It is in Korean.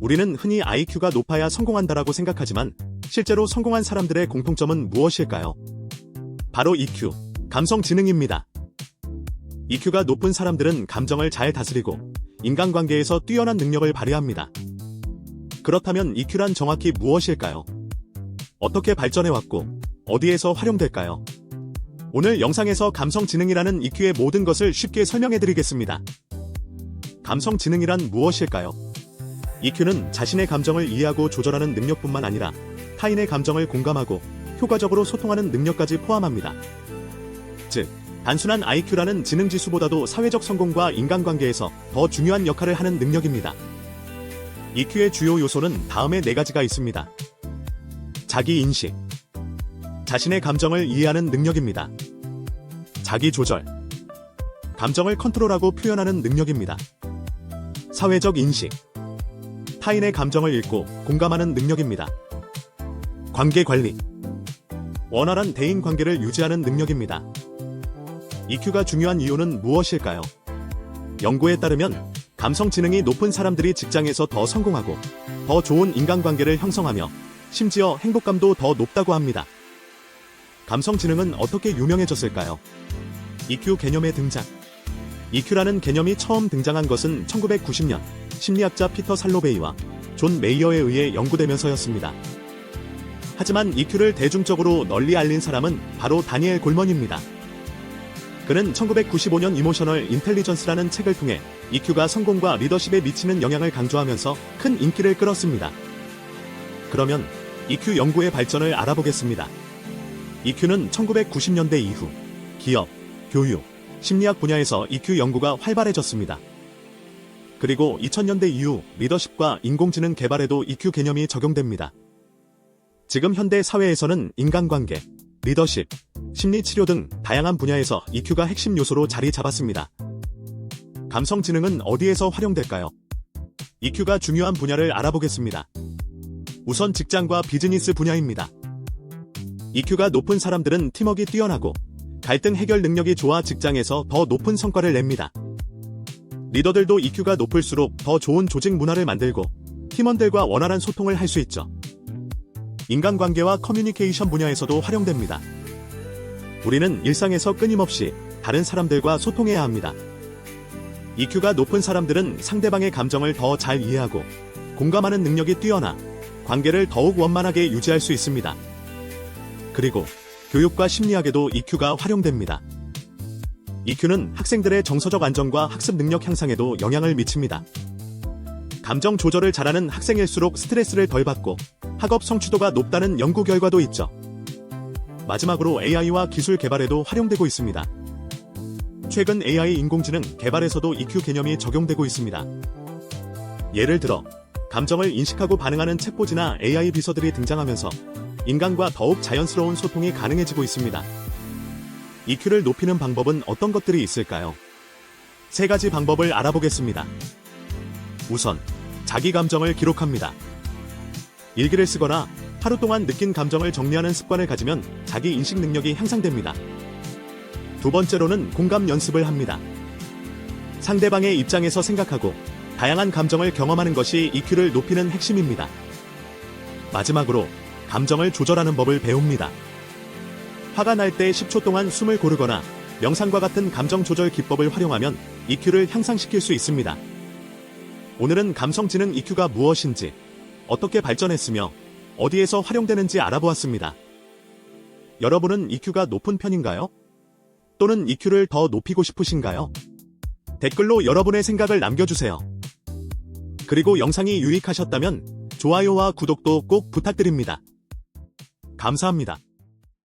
우리는 흔히 IQ가 높아야 성공한다라고 생각하지만 실제로 성공한 사람들의 공통점은 무엇일까요? 바로 EQ, 감성 지능입니다. EQ가 높은 사람들은 감정을 잘 다스리고 인간관계에서 뛰어난 능력을 발휘합니다. 그렇다면 EQ란 정확히 무엇일까요? 어떻게 발전해왔고 어디에서 활용될까요? 오늘 영상에서 감성지능이라는 EQ의 모든 것을 쉽게 설명해드리겠습니다. 감성지능이란 무엇일까요? EQ는 자신의 감정을 이해하고 조절하는 능력뿐만 아니라 타인의 감정을 공감하고 효과적으로 소통하는 능력까지 포함합니다. 즉, 단순한 IQ라는 지능 지수보다도 사회적 성공과 인간관계에서 더 중요한 역할을 하는 능력입니다. EQ의 주요 요소는 다음의 네 가지가 있습니다. 자기 인식. 자신의 감정을 이해하는 능력입니다. 자기 조절. 감정을 컨트롤하고 표현하는 능력입니다. 사회적 인식. 타인의 감정을 읽고 공감하는 능력입니다. 관계 관리. 원활한 대인 관계를 유지하는 능력입니다. EQ가 중요한 이유는 무엇일까요? 연구에 따르면 감성 지능이 높은 사람들이 직장에서 더 성공하고 더 좋은 인간관계를 형성하며 심지어 행복감도 더 높다고 합니다. 감성 지능은 어떻게 유명해졌을까요? EQ 개념의 등장. EQ라는 개념이 처음 등장한 것은 1990년 심리학자 피터 살로베이와 존 메이어에 의해 연구되면서였습니다. 하지만 EQ를 대중적으로 널리 알린 사람은 바로 다니엘 골먼입니다. 그는 1995년 이모셔널 인텔리전스라는 책을 통해 EQ가 성공과 리더십에 미치는 영향을 강조하면서 큰 인기를 끌었습니다. 그러면 EQ 연구의 발전을 알아보겠습니다. EQ는 1990년대 이후 기업, 교육, 심리학 분야에서 EQ 연구가 활발해졌습니다. 그리고 2000년대 이후 리더십과 인공지능 개발에도 EQ 개념이 적용됩니다. 지금 현대 사회에서는 인간관계, 리더십, 심리치료 등 다양한 분야에서 EQ가 핵심 요소로 자리 잡았습니다. 감성지능은 어디에서 활용될까요? EQ가 중요한 분야를 알아보겠습니다. 우선 직장과 비즈니스 분야입니다. EQ가 높은 사람들은 팀워크가 뛰어나고 갈등 해결 능력이 좋아 직장에서 더 높은 성과를 냅니다. 리더들도 EQ가 높을수록 더 좋은 조직 문화를 만들고 팀원들과 원활한 소통을 할 수 있죠. 인간관계와 커뮤니케이션 분야에서도 활용됩니다. 우리는 일상에서 끊임없이 다른 사람들과 소통해야 합니다. EQ가 높은 사람들은 상대방의 감정을 더 잘 이해하고 공감하는 능력이 뛰어나 관계를 더욱 원만하게 유지할 수 있습니다. 그리고 교육과 심리학에도 EQ가 활용됩니다. EQ는 학생들의 정서적 안정과 학습 능력 향상에도 영향을 미칩니다. 감정 조절을 잘하는 학생일수록 스트레스를 덜 받고 학업 성취도가 높다는 연구 결과도 있죠. 마지막으로 AI와 기술 개발에도 활용되고 있습니다. 최근 AI 인공지능 개발에서도 EQ 개념이 적용되고 있습니다. 예를 들어, 감정을 인식하고 반응하는 챗봇이나 AI 비서들이 등장하면서 인간과 더욱 자연스러운 소통이 가능해지고 있습니다. EQ를 높이는 방법은 어떤 것들이 있을까요? 세 가지 방법을 알아보겠습니다. 우선, 자기 감정을 기록합니다. 일기를 쓰거나 하루 동안 느낀 감정을 정리하는 습관을 가지면 자기 인식 능력이 향상됩니다. 두 번째로는 공감 연습을 합니다. 상대방의 입장에서 생각하고 다양한 감정을 경험하는 것이 EQ를 높이는 핵심입니다. 마지막으로 감정을 조절하는 법을 배웁니다. 화가 날 때 10초 동안 숨을 고르거나 명상과 같은 감정 조절 기법을 활용하면 EQ를 향상시킬 수 있습니다. 오늘은 감성지능 EQ가 무엇인지, 어떻게 발전했으며, 어디에서 활용되는지 알아보았습니다. 여러분은 EQ가 높은 편인가요? 또는 EQ를 더 높이고 싶으신가요? 댓글로 여러분의 생각을 남겨주세요. 그리고 영상이 유익하셨다면 좋아요와 구독도 꼭 부탁드립니다. 감사합니다.